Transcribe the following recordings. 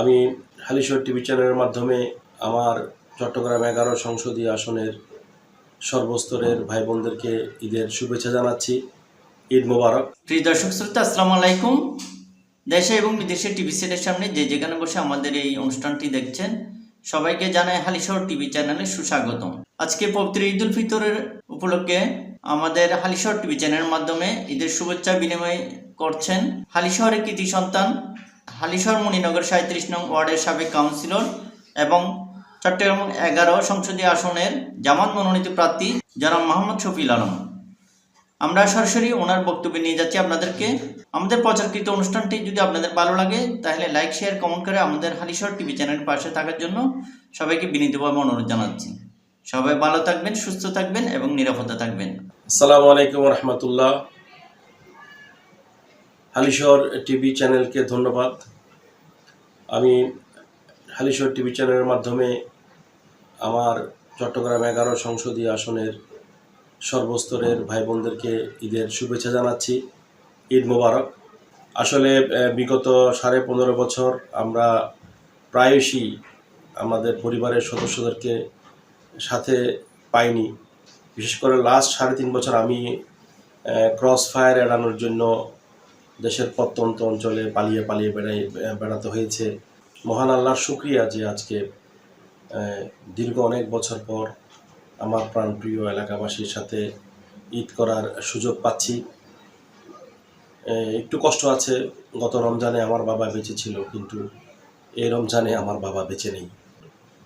আমি হালিশর টিভি চ্যানেলের মাধ্যমে আমার চট্টগ্রাম এগারো সংসদীয় আসনের সর্বস্তরের ভাই বোনদেরকে ঈদের শুভেচ্ছা জানাচ্ছি। ঈদ মোবারক। প্রিয় দর্শক শ্রোতা, আসসালামু আলাইকুম। দেশে এবং বিদেশে টিভি সেটের সামনে যে যেখানে বসে আমাদের এই অনুষ্ঠানটি দেখছেন, সবাইকে জানাই হালিশহর টিভি চ্যানেলে সুস্বাগতম। আজকে পবিত্র ঈদ উল ফিতরের উপলক্ষে আমাদের হালিশহর টিভি চ্যানেলের মাধ্যমে ঈদের শুভেচ্ছা বিনিময় করছেন হালিশহরের কৃতি সন্তান হালিশহর মণিনগর সাঁত্রিশ নং ওয়ার্ডের সাবেক কাউন্সিলর এবং চট্টগ্রাম এগারো সংসদীয় আসনের জামাত মনোনীত প্রার্থী জনাব মোহাম্মদ শফিল আলম। আমরা সরাসরি ওনার বক্তব্য নিয়ে যাচ্ছি আপনাদেরকে। আমাদের প্রচারকৃত অনুষ্ঠানটি যদি আপনাদের ভালো লাগে, তাহলে লাইক, শেয়ার, কমেন্ট করে আমাদের হালিশহর টিভি চ্যানেলের পাশে থাকার জন্য সবাইকে বিনীতভাবে অনুরোধ জানাচ্ছি। সবাই ভালো থাকবেন, সুস্থ থাকবেন এবং নিরাপদে থাকবেন। আসসালামু আলাইকুম রহমতুল্লাহ। হালিশহর টিভি চ্যানেলকে ধন্যবাদ। আমি হালিশহর টিভি চ্যানেলের মাধ্যমে আমার চট্টগ্রাম এগারো সংসদীয় আসনের সর্বস্তরের ভাই বোনদেরকে ঈদের শুভেচ্ছা জানাচ্ছি। ঈদ মোবারক। আসলে বিগত সাড়ে পনেরো বছর আমরা প্রায়শই আমাদের পরিবারের সদস্যদেরকে সাথে পাইনি। বিশেষ করে লাস্ট সাড়ে তিন বছর আমি ক্রস ফায়ার এড়ানোর জন্য দেশের প্রত্যন্ত অঞ্চলে পালিয়ে পালিয়ে বেড়াই, বেড়াতে হয়েছে। মহান আল্লাহর শুক্রিয়া যে আজকে দীর্ঘ অনেক বছর পর আমার প্রাণপ্রিয় এলাকাবাসীর সাথে ঈদ করার সুযোগ পাচ্ছি। একটু কষ্ট আছে, গত রমজানে আমার বাবা বেঁচে ছিল, কিন্তু এই রমজানে আমার বাবা বেঁচে নেই।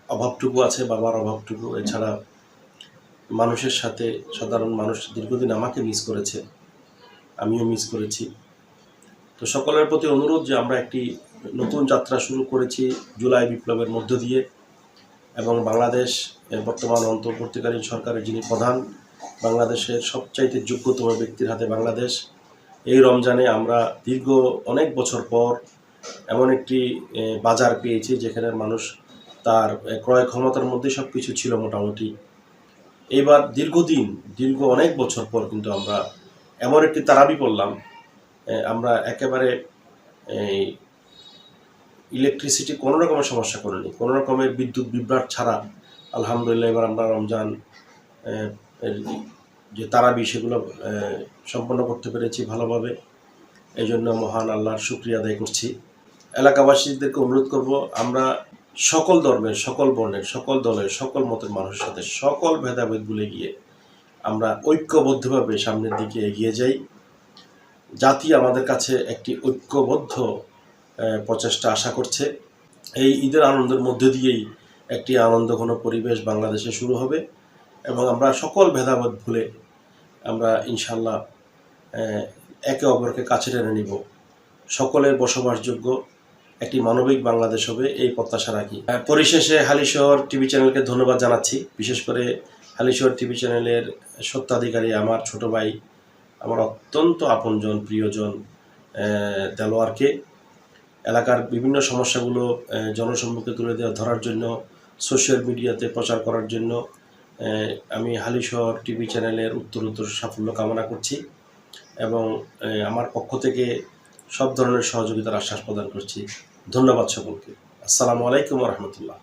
অভাবটুকু আছে, বাবার অভাবটুকু। এছাড়া মানুষের সাথে, সাধারণ মানুষ দীর্ঘদিন আমাকে মিস করেছে। আমিও মিস করেছি। তো সকলের প্রতি অনুরোধ যে আমরা একটি নতুন যাত্রা শুরু করেছি জুলাই বিপ্লবের মধ্য দিয়ে এবং বাংলাদেশ বর্তমান অন্তর্বর্তীকালীন সরকারের যিনি প্রধান, বাংলাদেশের সবচাইতে যোগ্যতম ব্যক্তির হাতে বাংলাদেশ। এই রমজানে আমরা দীর্ঘ অনেক বছর পর এমন একটি বাজার পেয়েছি যেখানে মানুষ তার ক্রয় ক্ষমতার মধ্যে সব কিছু ছিল মোটামুটি। এবার দীর্ঘদিন, দীর্ঘ অনেক বছর পর কিন্তু আমরা এমন একটি তারাবি পড়লাম আমরা একেবারে, এই ইলেকট্রিসিটি কোনো রকমের সমস্যা করিনি। কোনো রকমের বিদ্যুৎ বিভ্রাট ছাড়া, আলহামদুলিল্লাহ, এবার আমরা রমজান যে তারাবি সেগুলো সম্পন্ন করতে পেরেছি ভালোভাবে। এই জন্য মহান আল্লাহর শুক্রিয়া আদায় করছি। এলাকাবাসীদেরকে অনুরোধ করব, আমরা সকল ধর্মের, সকল বর্ণের, সকল দলের, সকল মতের মানুষের সাথে সকল ভেদাভেদ ভুলে গিয়ে আমরা ঐক্যবদ্ধভাবে সামনের দিকে এগিয়ে যাই। জাতি আমাদের কাছে একটি ঐক্যবদ্ধ প্রচেষ্টা আশা করছে। এই ঈদের আনন্দের মধ্যে দিয়েই একটি আনন্দঘন পরিবেশ বাংলাদেশে শুরু হবে এবং আমরা সকল ভেদাভেদ ভুলে আমরা ইনশাল্লাহ একে অপরকে কাছে টেনে নিব। সকলের বসবাসযোগ্য একটি মানবিক বাংলাদেশ হবে, এই প্রত্যাশা রাখি। পরিশেষে হালিশহর টিভি চ্যানেলকে ধন্যবাদ জানাচ্ছি। বিশেষ করে হালিশহর টিভি চ্যানেলের সত্ত্বাধিকারী আমার ছোট ভাই আমার অত্যন্ত আপনজন, প্রিয়জন দেলোয়ারকে এলাকার বিভিন্ন সমস্যাগুলো জনসম্মুখে তুলে দেওয়া, ধরার জন্য, সোশ্যাল মিডিয়াতে প্রচার করার জন্য আমি হালিশহর টিভি চ্যানেলের উত্তর উত্তর সাফল্য কামনা করছি এবং আমার পক্ষ থেকে সব ধরনের সহযোগিতার আশ্বাস প্রদান করছি। ধন্যবাদ সকলকে। আসসালামু আলাইকুম রহমতুল্লাহ।